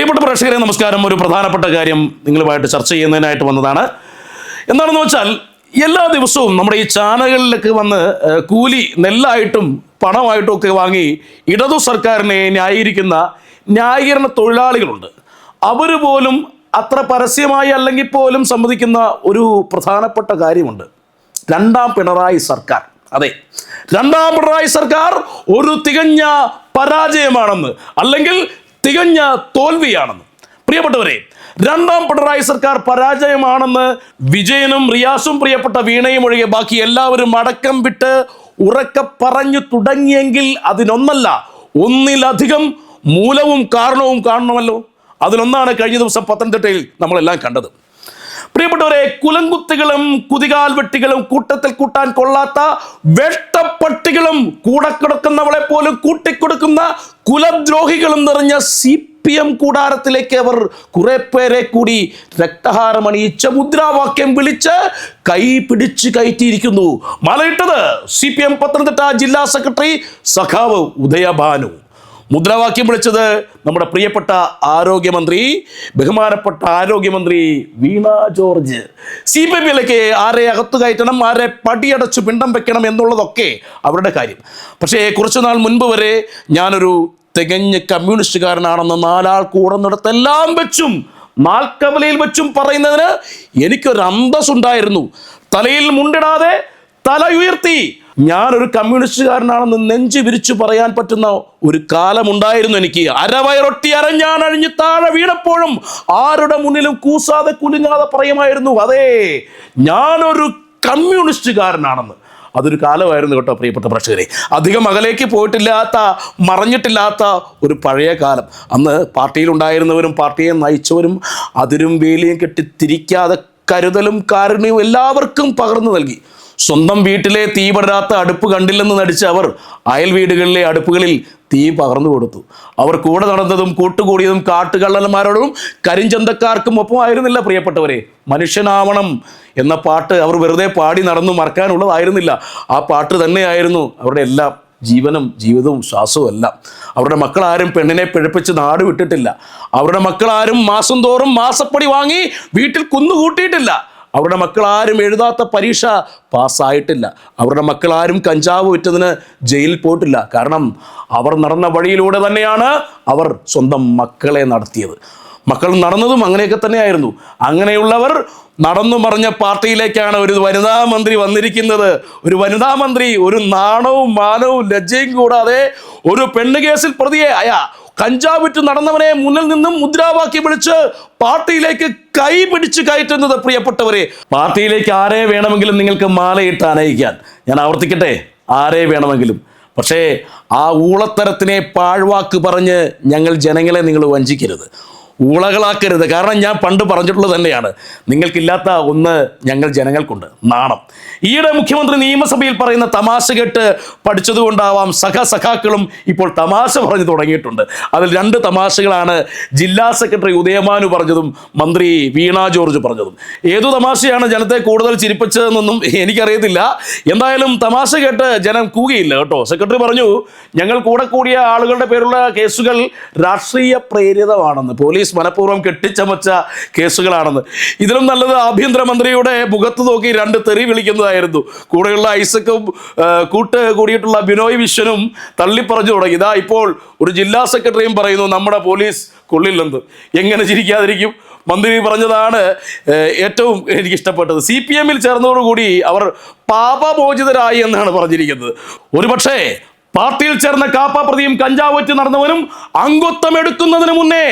പ്രിയപ്പെട്ട പ്രേക്ഷകരെ നമസ്കാരം. ഒരു പ്രധാനപ്പെട്ട കാര്യം നിങ്ങളുമായിട്ട് ചർച്ച ചെയ്യുന്നതിനായിട്ട് വന്നതാണ്. എന്താണെന്ന് വെച്ചാൽ എല്ലാ ദിവസവും നമ്മുടെ ഈ ചാനലുകളിലൊക്കെ വന്ന് കൂലി നെല്ലായിട്ടും പണമായിട്ടും ഒക്കെ വാങ്ങി ഇടതു സർക്കാരിനെ ന്യായീകരിക്കുന്ന ന്യായീകരണ തൊഴിലാളികളുണ്ട്. അവർ പോലും അത്ര പരസ്യമായി അല്ലെങ്കിൽ പോലും സമ്മതിക്കുന്ന ഒരു പ്രധാനപ്പെട്ട കാര്യമുണ്ട്. രണ്ടാം പിണറായി സർക്കാർ. അതെ രണ്ടാം പിണറായി സർക്കാർ ഒരു തികഞ്ഞ പരാജയമാണെന്ന്. അല്ലെങ്കിൽ തികഞ്ഞ തോൽവിയാണെന്ന്. പ്രിയപ്പെട്ടവരെ രണ്ടാം പിണറായി സർക്കാർ പരാജയമാണെന്ന് വിജയനും റിയാസും പ്രിയപ്പെട്ട വീണയും ഒഴികെ ബാക്കി എല്ലാവരും അടക്കം വിട്ട് ഉറക്കെ പറഞ്ഞു തുടങ്ങിയെങ്കിൽ അതിനൊന്നല്ല ഒന്നിലധികം മൂലവും കാരണവും കാണണമല്ലോ. അതിലൊന്നാണ് കഴിഞ്ഞ ദിവസം പത്തനംതിട്ടയിൽ നമ്മളെല്ലാം കണ്ടത്. പ്രിയപ്പെട്ടവരെ കുലങ്കുത്തികളും കുതികാൽ വെട്ടികളും കൂട്ടത്തിൽ കൂട്ടാൻ കൊള്ളാത്ത വെട്ടപ്പട്ടികളും കൂടെ കിടക്കുന്നവളെ പോലും കൂട്ടിക്കൊടുക്കുന്ന കുലദ്രോഹികളും നിറഞ്ഞ സി പി എം കൂടാരത്തിലേക്ക് അവർ കുറെ പേരെ കൂടി രക്തഹാരം അണിയിച്ച മുദ്രാവാക്യം വിളിച്ച് കൈ പിടിച്ച് കയറ്റിയിരിക്കുന്നു. മലയിട്ടത് സി പി എം പത്തനംതിട്ട ജില്ലാ സെക്രട്ടറി സഖാവ് ഉദയഭാനു മുദ്രാവാക്യം വിളിച്ചത് നമ്മുടെ പ്രിയപ്പെട്ട ആരോഗ്യമന്ത്രി ബഹുമാനപ്പെട്ട ആരോഗ്യമന്ത്രി വീണ ജോർജ്. സി പി എമ്മിലേക്ക് ആരെ അകത്തു കയറ്റണം ആരെ പടിയടച്ചു പിണ്ടം വെക്കണം എന്നുള്ളതൊക്കെ അവരുടെ കാര്യം. പക്ഷേ കുറച്ചുനാൾ മുൻപ് വരെ ഞാനൊരു തികഞ്ഞ കമ്മ്യൂണിസ്റ്റുകാരനാണെന്ന് നാലാൾ കൂടുന്നിടത്തെല്ലാം വെച്ചും നാൽക്കവലയിൽ വെച്ചും പറയുന്നതിന് എനിക്കൊരു അന്തസ്സുണ്ടായിരുന്നു തലയിൽ മുണ്ടിടാതെ തല ഉയർത്തി ഞാനൊരു കമ്മ്യൂണിസ്റ്റുകാരനാണെന്ന് നെഞ്ചു വിരിച്ചു പറയാൻ പറ്റുന്ന ഒരു കാലമുണ്ടായിരുന്നു എനിക്ക്. അരവയറൊട്ടി അരഞ്ഞാൻ അഴിഞ്ഞ് താഴെ വീണപ്പോഴും ആരുടെ മുന്നിലും കൂസാതെ കുലുങ്ങാതെ പറയുമായിരുന്നു അതെ ഞാനൊരു കമ്മ്യൂണിസ്റ്റുകാരനാണെന്ന്. അതൊരു കാലമായിരുന്നു കേട്ടോ പ്രിയപ്പെട്ട പ്രേക്ഷകരെ. അധികം അകലേക്ക് പോയിട്ടില്ലാത്ത മറഞ്ഞിട്ടില്ലാത്ത ഒരു പഴയ കാലം. അന്ന് പാർട്ടിയിലുണ്ടായിരുന്നവരും പാർട്ടിയെ നയിച്ചവരും അതിരും വേലിയും കെട്ടി തിരിക്കാതെ കരുതലും കാരുണ്യവും എല്ലാവർക്കും പകർന്നു നൽകി. സ്വന്തം വീട്ടിലെ തീ പടരാത്ത അടുപ്പ് കണ്ടില്ലെന്ന് നടിച്ച അവർ അയൽ വീടുകളിലെ അടുപ്പുകളിൽ തീ പകർന്നു കൊടുത്തു. അവർ കൂടെ നടന്നതും കൂട്ടുകൂടിയതും കാട്ടുകള്ളന്മാരോടും കരിഞ്ചന്തക്കാർക്കും ഒപ്പമായിരുന്നില്ല പ്രിയപ്പെട്ടവരെ. മനുഷ്യനാവണം എന്ന പാട്ട് അവർ വെറുതെ പാടി നടന്നു മറക്കാനുള്ളതായിരുന്നില്ല. ആ പാട്ട് തന്നെയായിരുന്നു അവരുടെ എല്ലാം ജീവനും ജീവിതവും ശ്വാസവും എല്ലാം. അവരുടെ മക്കളാരും പെണ്ണിനെ പിഴപ്പിച്ച് നാട് വിട്ടിട്ടില്ല അവരുടെ മക്കളാരും മാസം തോറും മാസപ്പടി വാങ്ങി വീട്ടിൽ കുന്നുകൂട്ടിയിട്ടില്ല. അവരുടെ മക്കളാരും എഴുതാത്ത പരീക്ഷ പാസ്സായിട്ടില്ല. അവരുടെ മക്കളാരും കഞ്ചാവ് വിറ്റതിന് ജയിലിൽ പോയിട്ടില്ല. കാരണം അവർ നടന്ന വഴിയിലൂടെ തന്നെയാണ് അവർ സ്വന്തം മക്കളെ നടത്തിയത്. മക്കൾ നടന്നതും അങ്ങനെയൊക്കെ തന്നെയായിരുന്നു. അങ്ങനെയുള്ളവർ നടന്നു മറിഞ്ഞ പാർട്ടിയിലേക്കാണ് ഒരു വനിതാ മന്ത്രി വന്നിരിക്കുന്നത്. ഒരു വനിതാ മന്ത്രി ഒരു നാണവും മാനവും ലജ്ജയും കൂടാതെ ഒരു പെണ്ണ് കേസിൽ പ്രതിയെ അയാ കഞ്ചാവ് വിറ്റ് നടന്നവനെ മുന്നിൽ നിന്നും മുദ്രാവാക്യം വിളിച്ച് പാർട്ടിയിലേക്ക് കൈ പിടിച്ച് കയറ്റുന്നത് പ്രിയപ്പെട്ടവരെ പാർട്ടിയിലേക്ക് ആരെ വേണമെങ്കിലും നിങ്ങൾക്ക് മാലയിട്ട് അനയിക്കാൻ ഞാൻ ആവർത്തിക്കട്ടെ ആരെ വേണമെങ്കിലും. പക്ഷേ ആ ഊളത്തരത്തിനെ പാഴ്വാക്ക് പറഞ്ഞ് ഞങ്ങൾ ജനങ്ങളെ നിങ്ങൾ വഞ്ചിക്കരുത്. ഊളകളാക്കരുത്. കാരണം ഞാൻ പണ്ട് പറഞ്ഞിട്ടുള്ളത് തന്നെയാണ്. നിങ്ങൾക്കില്ലാത്ത ഒന്ന് ഞങ്ങൾ ജനങ്ങൾക്കുണ്ട്. നാണം. ഈയിടെ മുഖ്യമന്ത്രി നിയമസഭയിൽ പറയുന്ന തമാശ കേട്ട് പഠിച്ചതുകൊണ്ടാവാം സഖ സഖാക്കളും ഇപ്പോൾ തമാശ പറഞ്ഞു തുടങ്ങിയിട്ടുണ്ട്. അതിൽ രണ്ട് തമാശകളാണ് ജില്ലാ സെക്രട്ടറി ഉദയമാനു പറഞ്ഞതും മന്ത്രി വീണ ജോർജ് പറഞ്ഞതും. ഏതു തമാശയാണ് ജനത്തെ കൂടുതൽ ചിരിപ്പിച്ചതെന്നൊന്നും എനിക്കറിയത്തില്ല. എന്തായാലും തമാശ കേട്ട് ജനം കൂകിയില്ല കേട്ടോ. സെക്രട്ടറി പറഞ്ഞു ഞങ്ങൾ കൂടെ കൂടിയ ആളുകളുടെ പേരുള്ള കേസുകൾ രാഷ്ട്രീയ പ്രേരിതമാണെന്ന്. പോലീസ് മനഃപൂർവം കെട്ടിച്ചമച്ച കേസുകളാണെന്ന്. ഇതിലും നല്ലത് ആഭ്യന്തരമന്ത്രിയുടെ മുഖത്ത് നോക്കി രണ്ട് തെറി വിളിക്കുന്നതായിരുന്നു. കൂടെയുള്ള ഐസക്കും കൂട്ട് കൂടിയിട്ടുള്ള ബിനോയ് വിശ്വനും തള്ളിപ്പറഞ്ഞു തുടങ്ങി. ഇതാ ഇപ്പോൾ ഒരു ജില്ലാ സെക്രട്ടറിയും പറയുന്നു നമ്മുടെ പോലീസ് കൊള്ളില്ലെന്ന്. എങ്ങനെ ചിരിക്കാതിരിക്കും? മന്ത്രി പറഞ്ഞതാണ് ഏറ്റവും എനിക്ക് ഇഷ്ടപ്പെട്ടത് സി പി എമ്മിൽ ചേർന്നതോടുകൂടി അവർ പാപമോചിതരായി എന്നാണ് പറഞ്ഞിരിക്കുന്നത്. ഒരുപക്ഷേ പാർട്ടിയിൽ ചേർന്ന കാപ്പാപ്രതിയും കഞ്ചാവറ്റ് നടന്നവനും അംഗത്വം എടുക്കുന്നതിന് മുന്നേ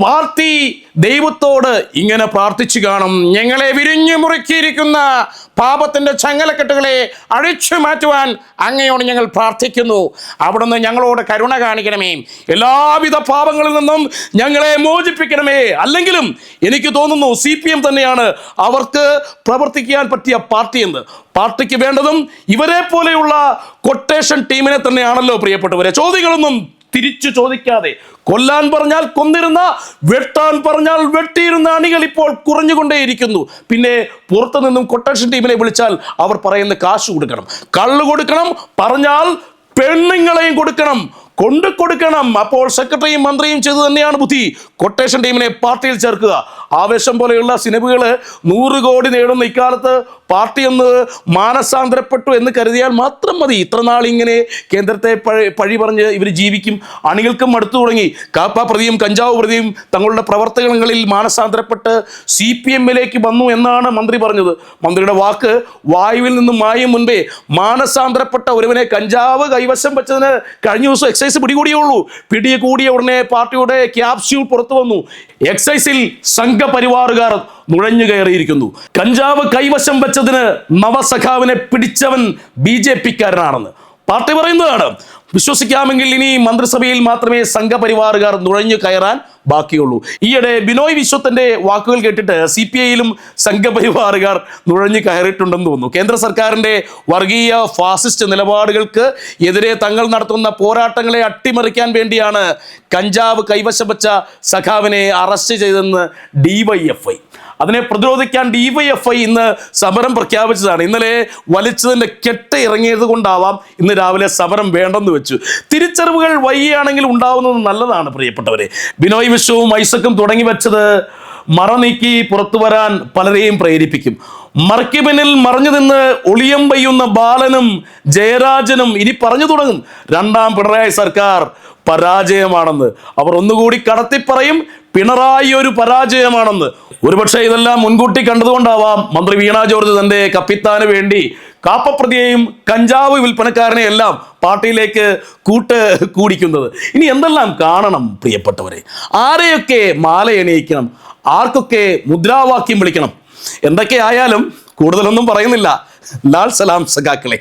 പാർട്ടി ദൈവത്തോട് ഇങ്ങനെ പ്രാർത്ഥിച്ചു കാണും. ഞങ്ങളെ വിരിഞ്ഞു മുറുക്കിയിരിക്കുന്ന പാപത്തിന്റെ ചങ്ങലക്കെട്ടുകളെ അഴിച്ചു മാറ്റുവാൻ അങ്ങയോട് ഞങ്ങൾ പ്രാർത്ഥിക്കുന്നു. അവിടുന്ന് ഞങ്ങളോട് കരുണ കാണിക്കണമേ. എല്ലാവിധ പാപങ്ങളിൽ നിന്നും ഞങ്ങളെ മോചിപ്പിക്കണമേ. അല്ലെങ്കിലും എനിക്ക് തോന്നുന്നു സി പി എം തന്നെയാണ് അവർക്ക് പ്രവർത്തിക്കാൻ പറ്റിയ പാർട്ടി എന്ന്. പാർട്ടിക്ക് വേണ്ടതും ഇവരെ പോലെയുള്ള കൊട്ടേഷൻ ടീമിനെ തന്നെയാണല്ലോ പ്രിയപ്പെട്ടവരെ. ചോദ്യങ്ങളൊന്നും തിരിച്ചു ചോദിക്കാതെ കൊല്ലാൻ പറഞ്ഞാൽ കൊന്നിരുന്ന വെട്ടാൻ പറഞ്ഞാൽ വെട്ടിയിരുന്ന അണികൾ ഇപ്പോൾ കുറഞ്ഞുകൊണ്ടേയിരിക്കുന്നു. പിന്നെ പുറത്തു നിന്നും കൊട്ടേഷൻ ടീമിനെ വിളിച്ചാൽ അവർ പറയുന്ന കാശ് കൊടുക്കണം. കള്ളു കൊടുക്കണം പറഞ്ഞാൽ പെണ്ണുങ്ങളെയും കൊടുക്കണം കൊണ്ടു കൊടുക്കണം. അപ്പോൾ സെക്രട്ടറിയും മന്ത്രിയും ചെയ്തു തന്നെയാണ് ബുദ്ധി. കൊട്ടേഷൻ ടീമിനെ പാർട്ടിയിൽ ചേർക്കുക. ആവേശം പോലെയുള്ള സിനിമകൾ നൂറ് കോടി നേടുന്ന ഇക്കാലത്ത് പാർട്ടി ഒന്ന് മാനസാന്തരപ്പെട്ടു എന്ന് കരുതിയാൽ മാത്രം മതി. ഇത്ര നാൾ ഇങ്ങനെ കേന്ദ്രത്തെ പഴി പറഞ്ഞ് ഇവർ ജീവിക്കും. അണികൾക്കും അടുത്തു തുടങ്ങി. കാപ്പ പ്രതിയും കഞ്ചാവ് പ്രതിയും തങ്ങളുടെ പ്രവർത്തനങ്ങളിൽ മാനസാന്തരപ്പെട്ട് സി പി എമ്മിലേക്ക് വന്നു എന്നാണ് മന്ത്രി പറഞ്ഞത്. മന്ത്രിയുടെ വാക്ക് വായുവിൽ നിന്നും മായും മുൻപേ മാനസാന്തരപ്പെട്ട ഒരുവനെ കഞ്ചാവ് കൈവശം വെച്ചതിന് കഴിഞ്ഞ ദിവസം എക്സൈസ് പിടികൂടിയുള്ളൂ പിടി കൂടിയ ഉടനെ പാർട്ടിയുടെ ക്യാപ്സ്യൂൾ പുറത്തു വന്നു. എക്സൈസിൽ സംഘപരിവാറുകാർ നുഴഞ്ഞു കയറിയിരിക്കുന്നു. കഞ്ചാവ് കൈവശം വെച്ചതിന് നവസഖാവിനെ പിടിച്ചവൻ ബി ജെ പിക്കാരനാണെന്ന്. പാർട്ടി പറയുന്നതാണ്. വിശ്വസിക്കാമെങ്കിൽ ഇനി മന്ത്രിസഭയിൽ മാത്രമേ സംഘപരിവാറുകാർ നുഴഞ്ഞു കയറാൻ ബാക്കിയുള്ളൂ. ഈയിടെ ബിനോയ് വിശ്വത്തിന്റെ വാക്കുകൾ കേട്ടിട്ട് സി പി ഐയിലും സംഘപരിവാറുകാർ നുഴഞ്ഞു കയറിയിട്ടുണ്ടെന്ന് തോന്നുന്നു. കേന്ദ്ര സർക്കാരിന്റെ വർഗീയ ഫാസിസ്റ്റ് നിലപാടുകൾക്ക് എതിരെ തങ്ങൾ നടത്തുന്ന പോരാട്ടങ്ങളെ അട്ടിമറിക്കാൻ വേണ്ടിയാണ് കഞ്ചാവ് കൈവശം വെച്ച സഖാവിനെ അറസ്റ്റ് ചെയ്തെന്ന് ഡിവൈഎഫ്ഐ അതിനെ പ്രതിരോധിക്കാൻ ഡിവൈഎഫ്ഐ ഇന്ന് സമരം പ്രഖ്യാപിച്ചതാണ്. ഇന്നലെ വലിച്ചതിന്റെ കെട്ട ഇറങ്ങിയത് കൊണ്ടാവാം ഇന്ന് രാവിലെ സമരം വേണ്ടെന്ന് വെച്ചു. തിരിച്ചറിവുകൾ വൈകിയാണെങ്കിൽ ഉണ്ടാവുന്നത് നല്ലതാണ് പ്രിയപ്പെട്ടവരെ. ബിനോയ് വിശ്വവും ഐസക്കും തുടങ്ങി വെച്ചത് മറ നീക്കി പുറത്തു വരാൻ പലരെയും പ്രേരിപ്പിക്കും. മറയ്ക്ക് മറഞ്ഞു നിന്ന് ഒളിയം പെയ്യുന്ന ബാലനും ജയരാജനും ഇനി പറഞ്ഞു തുടങ്ങും. രണ്ടാം പിണറായി സർക്കാർ പരാജയമാണെന്ന്. അവർ ഒന്നുകൂടി കടത്തി പറയും പിണറായി ഒരു പരാജയമാണെന്ന്. ഒരുപക്ഷെ ഇതെല്ലാം മുൻകൂട്ടി കണ്ടതുകൊണ്ടാവാം മന്ത്രി വീണ ജോർജ് തന്റെ കപ്പിത്താന് വേണ്ടി കാപ്പപ്രതിയെയും കഞ്ചാവ് വിൽപ്പനക്കാരനെ എല്ലാം പാർട്ടിയിലേക്ക് കൂട്ട് കൂടിക്കുന്നത്. ഇനി എന്തെല്ലാം കാണണം പ്രിയപ്പെട്ടവരെ? ആരെയൊക്കെ മാലയണിയിക്കണം ആർക്കൊക്കെ മുദ്രാവാക്യം വിളിക്കണം? എന്തൊക്കെ ആയാലും കൂടുതലൊന്നും പറയുന്നില്ല. ലാൽ സലാം സഖാക്കളെ.